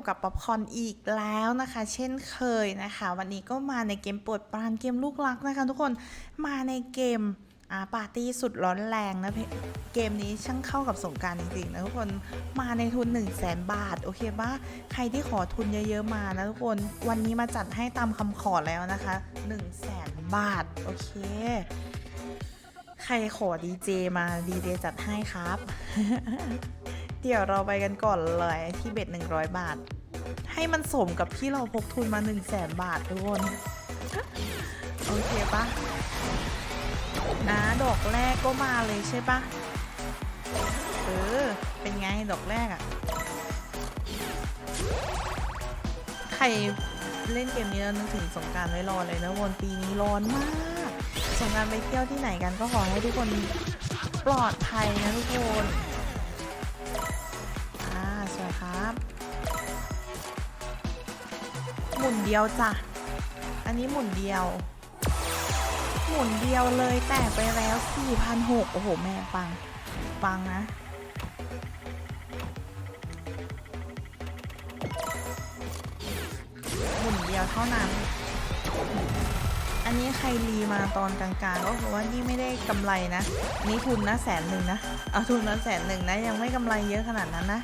อยู่กับป๊อปคอนอีกแล้วนะคะ เช่นเคยนะคะ วันนี้ก็มาในเกมปรดปรานเกมลูกรักนะคะทุกคนมาในเกมอาปาร์ตี้สุดร้อนแรงนะเพเกมนี้ช่างเข้ากับสงการจริงๆนะทุกคนมาในทุน 1 0 0 0 0แสนบาท โอเคปะใครที่ขอทุนเยอะๆมานะทุกคนวันนี้มาจัดให้ตามคำขอแล้วนะคะ 1 0 0 0 0แสนบาท โอเค ใครขอดีเจมาดีเจจัดให้ครับ เดี๋ยวเราไปกันก่อนเลยที่เบ็ด100 บาท ให้มันสมกับที่เราพกทุนมา 1 0 0 0 0แสนบาททุกคนโอเคปะนะดอกแรกก็มาเลยใช่ปะเออ เป็นไงดอกแรกอะใครเล่นเกมนี้แล้วนึกถึงสงการไว้รอเลยนะวนปีนี้ร้อนมาก สงการไปเที่ยวที่ไหนกันก็ขอให้ทุกคนปลอดภัยนะทุกคน มุนเดียวจ้ะ อันนี้หมุนเดียว หมุนเดียวเลยแตกไปแล้ว4,600โอ้โห แม่ปัง ปังนะหมุนเดียวเท่านั้น อันนี้ใครรีมาตอนกลางๆก็คือว่านี่ไม่ได้กำไรนะ นี่ทุนนะแสนหนึ่งนะ เอาทุนมาแสนหนึ่งนะ ยังไม่กำไรเยอะขนาดนั้นนะ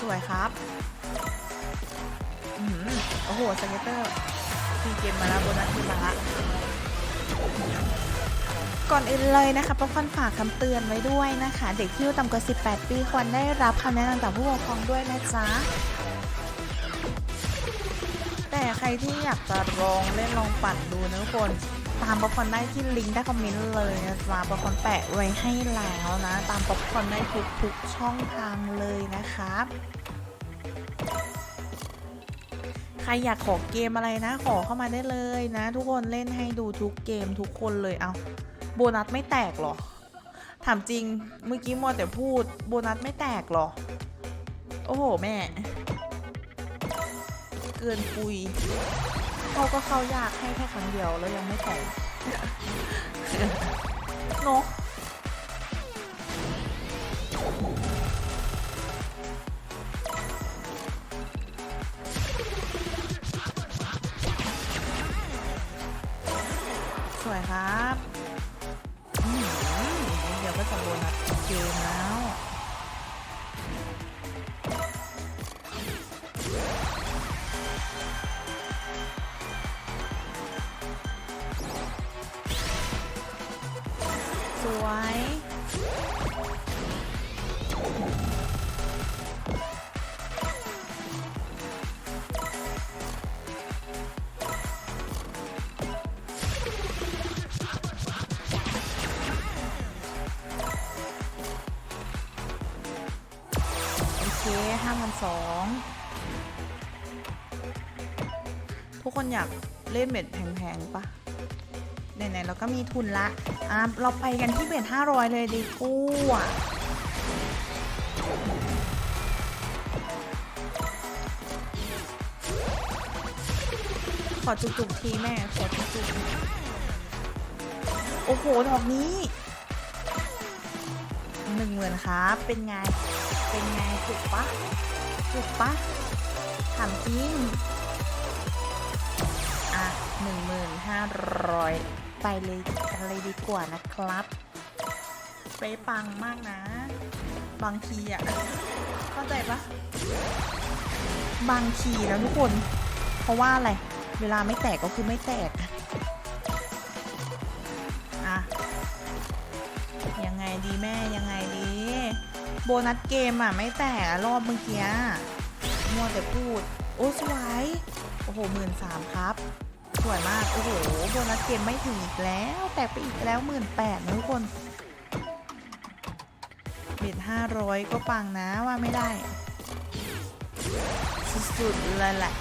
สวยครับอื้อโอ้โหสเก็ตเตอร์ทีเกมมาแล้วโบนัสขึ้นมาละก่อนอื่นเลยนะคะป๊อปคอนฝากคำเตือนไว้ด้วยนะคะ เด็กที่อายุต่ำกว่า 18 ปีควรได้รับคำแนะนำจากผู้ปกครองด้วยนะจ๊ะ แต่ใครที่อยากจะลองเล่นลองปั่นดูนะทุกคน ตามป๊อปคอร์นได้ที่ลิงก์ใต้คอมเมนต์เลยนะจ๊ะป๊อปคอร์นแปะไว้ให้แล้วนะ ตามป๊อปคอร์นได้ทุกทุกช่องทางเลยนะครับ ใครอยากขอเกมอะไรนะ ขอเข้ามาได้เลยนะ ทุกคนเล่นให้ดูทุกเกมทุกคนเลยเอาโบนัสไม่แตกหรอ ถามจริงเมื่อกี้มัวแต่พูดโบนัสไม่แตกหรอ โอ้โห แม่ เกินปุย เขาก็เข้ายากให้แค่ครั้งเดียวแล้วยังไม่แตกเนอะสวยครับอืมเดี๋ยวก็จะโบนัสเกมแล้ว วย โอเคห้าพันสองทุกคนอยากเล่นเบ็ดแพงๆปะ ไหนๆเราก็มีทุนละอะเราไปกันที่เบ็ดห้าร้อยเลยดีกว่าขอจุกๆทีแม่ขอจุกๆโอ้โหดอกนี้หนึ่งหมื่นครับ เป็นไง เป็นไงจุกปะจุกปะถามจริง อะหนึ่งหมื่นห้าร้อย ไปเลยกันเลยดีกว่านะครับเป๊ปังมากนะ บางทีอะ เข้าใจปะบางทีนะทุกคน เพราะว่าอะไร เวลาไม่แตกก็คือไม่แตกอะยังไงดีแม่ยังไงดี โบนัสเกมอะ ไม่แตกรอบเมื่อกี้มัวแต่พูด โอ้สวย โอ้โหหมื่นสามครับ สวยมาก โอ้โห โบนัสเกมไม่ถึงอีกแล้ว แตกไปอีกแล้วหมื่นแปดนะทุกคนเบ็ดห้าร้อยก็ปังนะว่าไม่ได้ สุดๆเลยแหละ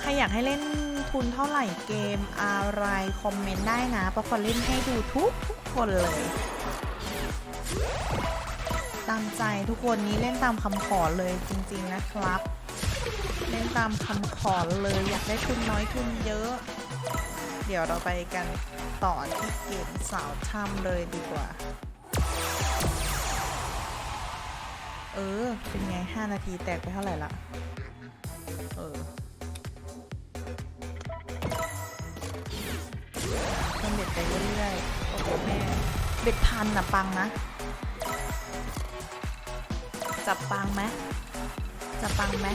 ใครอยากให้เล่นทุนเท่าไหร่เกมอะไร คอมเมนต์ได้นะประคอเล่นให้ดูทุกทุกคนเลย ตามใจทุกคนนี้เล่นตามคำขอเลยจริง ๆ นะครับ เล่นตามคำขอเลยอยากได้ทุนน้อยทุนเยอะ เดี๋ยวเราไปกันต่อที่เกมสาวถ้ำเลยดีกว่า เออ เป็นไง 5 นาทีแตกไปเท่าไหร่ละเออเพิ่มเบ็ดไปเรื่อยๆ โอ้โหแม่ เบ็ดพันนะปังนะ จับปังไหม จับปังไหม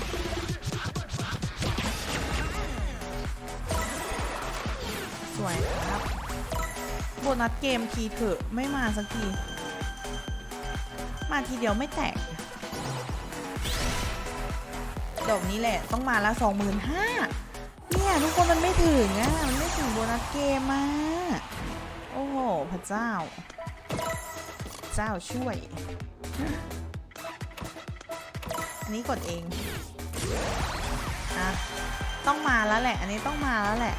สวยครับ โบนัสเกมทีเถอะไม่มาสักที มาทีเดียวไม่แตก ดอกนี้แหละต้องมาละสองหมื่นห้าเนี่ย ทุกคนมันไม่ถึงอะ มันไม่ถึงโบนัสเกมมาโอ้โห พระเจ้า เจ้าช่วย นนี้กดเองอะต้องมาแล้วแหละ อันนี้ต้องมาแล้วแหละ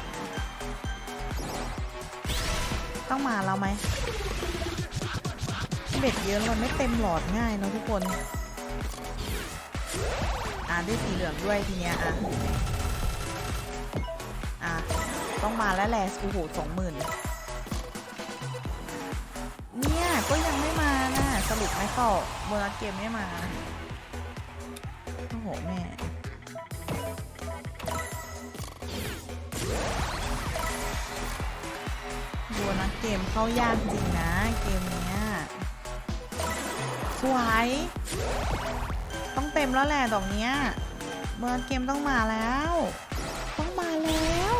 ต้องมาแล้วไหมเบ็ดเยอะมันไม่เต็มหลอดง่ายเนะทุกคน อ่าได้สีเหลืองด้วยทีเนี้ยอะอะต้องมาแล้วแหละโอ้โหสองหมื่นเนี่ย ก็ยังไม่มานะ สรุปไม่เข้าโบนัสเกมไม่มา โอ้โหแม่โบนัสเกมเข้ายากจริงนะ เกมเนี้ยสวย ต้องเต็มแล้วแหละดอกเนี้ยโบนัสเกมต้องมาแล้ว ต้องมาแล้ว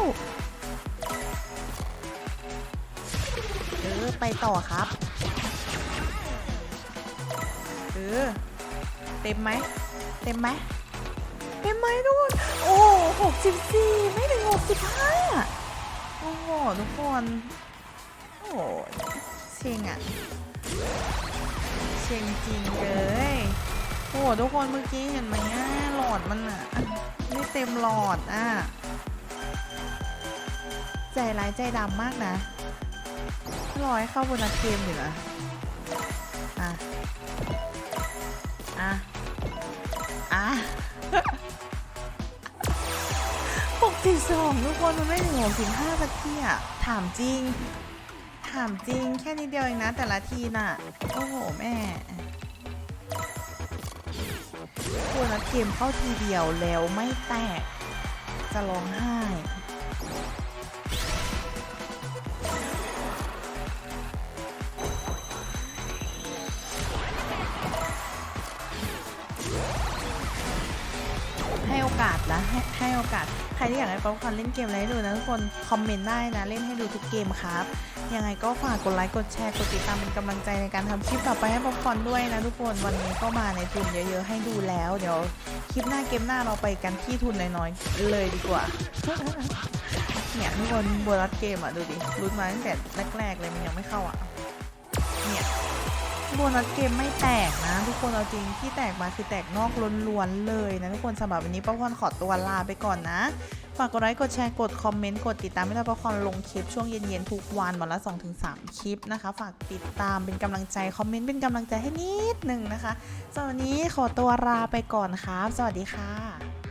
เออไปต่อครับเออเต็มไหม เต็มไหม เต็มไหมทุกคนโอ้หกสิบสี่ไม่ถึงหกสิบห้าโอ้โหทุกคน โอ้เชงอะเชงจริงเลยโอ้โหทุกคนเมื่อกี้เห็นไหมอะหลอดมันอะไม่เต็มหลอดอะใจร้ายใจดำมากนะรอให้เข้าบนนักเกมอยู่นะอะ อะ อะ สิบสองทุกคนมันไม่ถึงหกสิบห้าสักทีอะถามจริง ถามจริงแค่นิดเดียวเองนะ แต่ละทีน่ะ โอ้โห แม่ตัวนักเกมเข้าทีเดียวแล้วไม่แตก จะร้องไห้ ให้โอกาสนะให้ให้โอกาส ใครที่อยากให้ป๊อปคอนเล่นเกมอะไรให้ดูนะทุกคนคอมเมนต์ได้นะ เล่นให้ดูทุกเกมครับ ยังไงก็ฝากกดไลค์กดแชร์กดติดตามเป็นกำลังใจในการทำคลิปต่อไปให้ป๊อปคอนด้วยนะทุกคนวันนี้ก็มาในทุนเยอะๆให้ดูแล้วเดี๋ยวคลิปหน้าเกมหน้าเราไปกันที่ทุนน้อยๆเลยดีกว่าเนี่ยทุกคนโบนัสเกมอะดูดิรุ้นมาตั้งแต่แรกๆเลยมันยังไม่เข้าอะเนี่ย โบนัสเกมไม่แตกนะ ทุกคนเอาจริงที่แตกมาคือแตกนอกล้วนๆเลยนะทุกคนสำหรับวันนี้ป้าพรขอตัวลาไปก่อนนะฝากกดไลค์กดแชร์กดคอมเมนต์กดติดตามให้เราป้าพรลงคลิปช่วงเย็นๆทุกวันวันละ 2-3 คลิปนะคะ ฝากติดตามเป็นกำลังใจ คอมเมนต์เป็นกำลังใจให้นิดหนึ่งนะคะสำหรับวันนี้ขอตัวลาไปก่อนครับ สวัสดีค่ะ